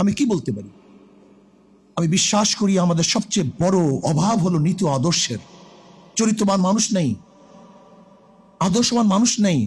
আমি কি বলতে পারি? আমি বিশ্বাস করি আমাদের সবচেয়ে বড় অভাব হলো নীতি আদর্শের। চরিত্রবান মানুষ নেই। আদর্শবান মানুষ নেই।